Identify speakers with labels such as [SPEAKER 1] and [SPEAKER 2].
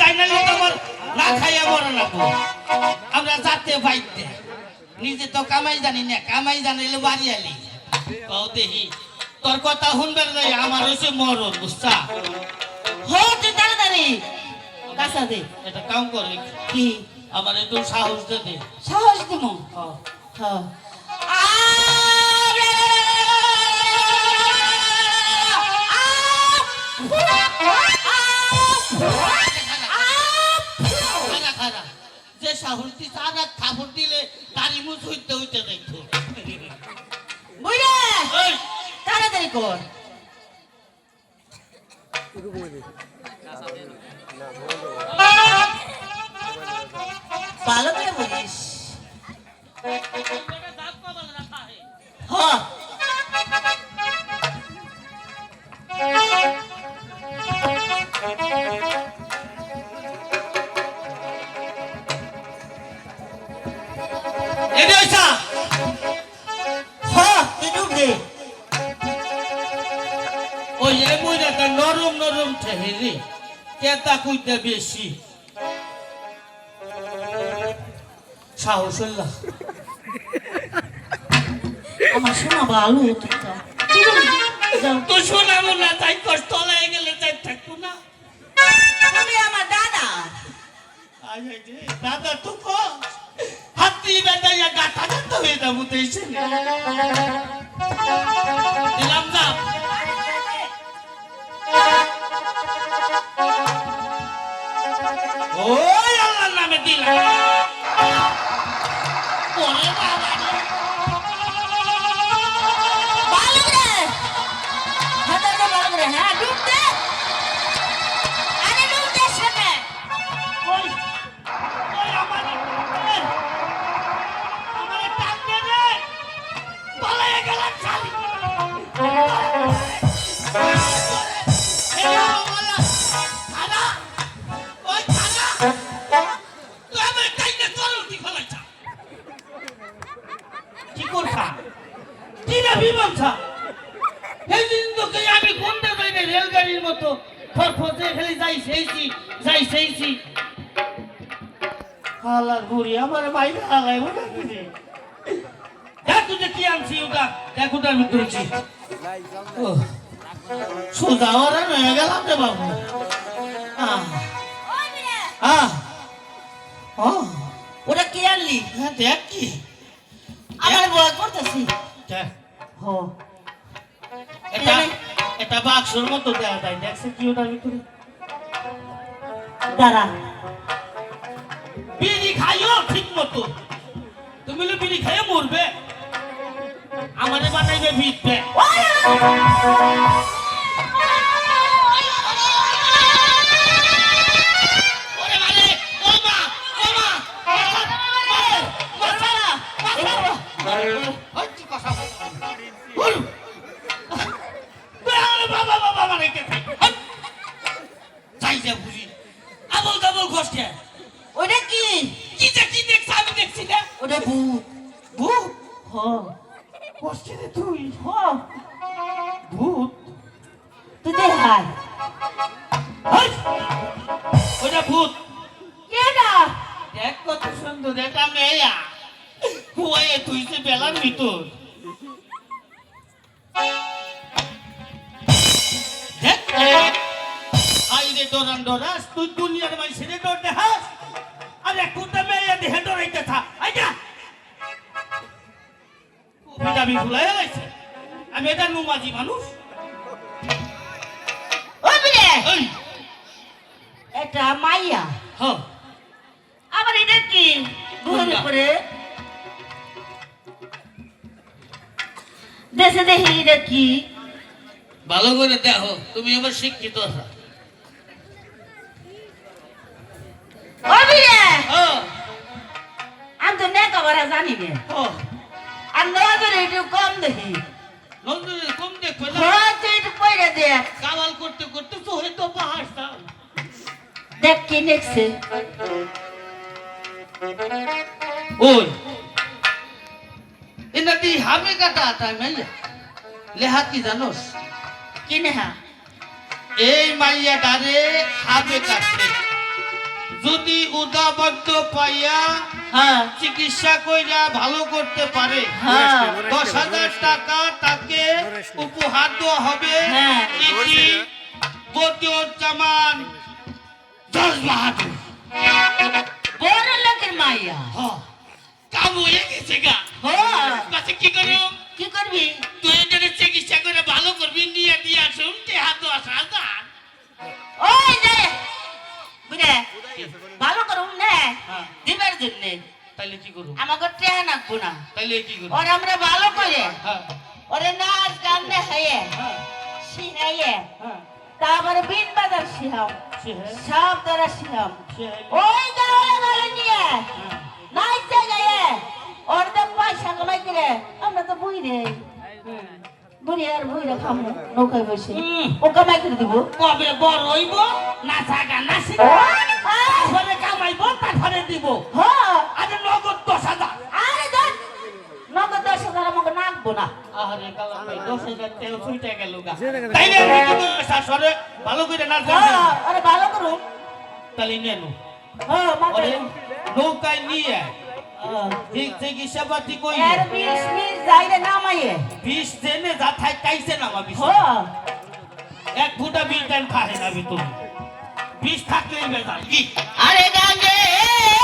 [SPEAKER 1] যাই না তো আমার না খাইয়া মরা লাগবো আমরা যাতে বাইতে নিজে তো কামাই জানি না কামাই জানিলে বাড়ি আলি। কও দেখি তোর কথা শুনবার যাই আমার হচ্ছে মরণ বুঝছা?
[SPEAKER 2] হো তুই তাড়াতাড়ি। কাঁচা দে।
[SPEAKER 1] এটা কাম করে
[SPEAKER 2] কি?
[SPEAKER 1] আমার একটু সাহস দে দে।
[SPEAKER 2] সাহস
[SPEAKER 1] হ্যাঁ।
[SPEAKER 2] হ্যাঁ
[SPEAKER 1] সাহস দিছে আর থাপড় দিলে তারি মুখ হইতে হইতে দেখতো
[SPEAKER 2] বুঝলে তাড়াতাড়ি কর। ভালো করে বলিস হ্যাঁ।
[SPEAKER 1] এনে আইসা
[SPEAKER 2] হ্যাঁ তুই দে
[SPEAKER 1] ওই যে মইরাটা নরম নরম ঠেহেরে কেতা কইতে বেশি। সাহস হইলা
[SPEAKER 2] আমার শোনা ভালো তো
[SPEAKER 1] শোনাবো না তাই কষ্ট তলায় গেলে তাই থাকব না।
[SPEAKER 2] তুমি আমার দাদা।
[SPEAKER 1] দাদা তো কো হাতি বেটাইয়া গাটা গাটা হয়ে যাব তো এসে দিলাম না। ওই আল্লাহর নামে দিলাম। ওরে বাবা রেলগাড়ির মতো ফরফরতে খালি যাই সেইছি যাই সেইছি হালার বুড়ি আমার বাইরে রে। দেখ তুই কি আনছি ওটা দেখ ওটার ভিতরে কি সোজা ওরা নয়ে গেলাম রে বাবু।
[SPEAKER 2] ওটা কে আনলি?
[SPEAKER 1] হ্যাঁ, দেখ কি।
[SPEAKER 2] আমার বয় করতেছি।
[SPEAKER 1] এটা এটা বাক্সর মতো দেওয়া যায়। দেখছে কি ওটার ভিতরে।
[SPEAKER 2] দাঁড়া।
[SPEAKER 1] বিড়ি খাইও ঠিক মতো। তুমি বিড়ি খাইয়ে মরবে। আমারে বানাইবে ঘষছে।
[SPEAKER 2] ওটা কি?
[SPEAKER 1] কি কি আমি দেখছি না।
[SPEAKER 2] ওটা ভূত।
[SPEAKER 1] ভূত?
[SPEAKER 2] হ
[SPEAKER 1] রে তুই ভূত
[SPEAKER 2] তুই দেখাই
[SPEAKER 1] হাই! ওটা ভূত
[SPEAKER 2] কেডা
[SPEAKER 1] দেখ কত সুন্দর এটা মেয়া হুয়ায়ে তুই যে বেলার ভিতর দেখ ডরান ডরাস তুই দুনিয়ার মাইসিরে ডর দেখাস আরে কোনটা মেয়ে দেহে ডরাইতে থা আইটা আমি ভুলাই গেছে আমি এটা নুমাজি মানুষ।
[SPEAKER 2] এটা মাইয়া।
[SPEAKER 1] হ্যাঁ।
[SPEAKER 2] আবার এটা কি? করে দেশে দেখি এটা কি?
[SPEAKER 1] ভালো করে দেখো তুমি এবার শিক্ষিত আছো হ্যাঁ।
[SPEAKER 2] আমি তো নেকাবারা জানি না। আর নজরে একটু কম দেখি।
[SPEAKER 1] নন্দনে কম দেখো
[SPEAKER 2] তুই একটু পয়রা দেখ
[SPEAKER 1] কামাল করতে করতে তো হয়তো পাহাড় সাম
[SPEAKER 2] দেখ কি নেকছে
[SPEAKER 1] ওই এনা হামে কাটা আতায় মাইয়া। লেহা কি জানোস?
[SPEAKER 2] কি নেহা?
[SPEAKER 1] এই মাইয়া ডারে হাবে কাটতে যদি উদাবদ্ধ পাইয়া
[SPEAKER 2] হ্যাঁ।
[SPEAKER 1] চিকিৎসা কইরা ভালো করতে পারে।
[SPEAKER 2] হ্যাঁ।
[SPEAKER 1] দশ হাজার টাকা তাকে উপহার দেওয়া হবে।
[SPEAKER 2] হ্যাঁ।
[SPEAKER 1] ইতি বদিউজ্জামান দশ বাহাদুর।
[SPEAKER 2] বড় লোকের মাইয়া।
[SPEAKER 1] হ। কাম হয়ে গেছে গা।
[SPEAKER 2] হ্যাঁ
[SPEAKER 1] কাছে কি করো?
[SPEAKER 2] কি করবি?
[SPEAKER 1] করব
[SPEAKER 2] আমাকে ট্রেন আঁকবো না।
[SPEAKER 1] তাইলে কি করব
[SPEAKER 2] ওর আমরা ভালো করে।
[SPEAKER 1] হ্যাঁ
[SPEAKER 2] ওরে নাচ গান হয়ে।
[SPEAKER 1] হ্যাঁ।
[SPEAKER 2] তারপরে বিন বাজার শিখাও। সব দ্বারা শিখাও। ওই গাওয়ালে গালে নিয়ে। নাচতে গায়ে ওর তো পয়সা কামাই করে আমরা তো বুঝি রে। বুড়ি আর বুড়িরা খামো নৌকায় বসে। ও কামাই করে দিব।
[SPEAKER 1] কবে বড় হইব? নাচা গান নাচি তারপরে কামাইব তারপরে দিব।
[SPEAKER 2] হ্যাঁ
[SPEAKER 1] আরে নগদ দশ হাজার
[SPEAKER 2] আরে ধর নগদ দশ হাজার আমাকে নাকবো না।
[SPEAKER 1] আরে কালা ভাই দশ হাজার তেল ছুটে গেল গা। কি করব শাশুড়ে ভালো করে গান
[SPEAKER 2] হ্যাঁ। আরে ভালো করুন।
[SPEAKER 1] তাহলে নিয়ে নো
[SPEAKER 2] হ্যাঁ
[SPEAKER 1] ওরে নৌকায় নিয়ে ঠিক চিকিৎসা পাতি কই?
[SPEAKER 2] এর বিশ মিনিট যাইরে নামাইয়ে
[SPEAKER 1] বিষ দেনে যা থাই তাইছে না আমার
[SPEAKER 2] হ্যাঁ।
[SPEAKER 1] এক ফুটা বিষ দেন খাহে না ভিতরে বিষ থাকলেই বেজাল কি?
[SPEAKER 2] আরে গাঙ্গে! তেজো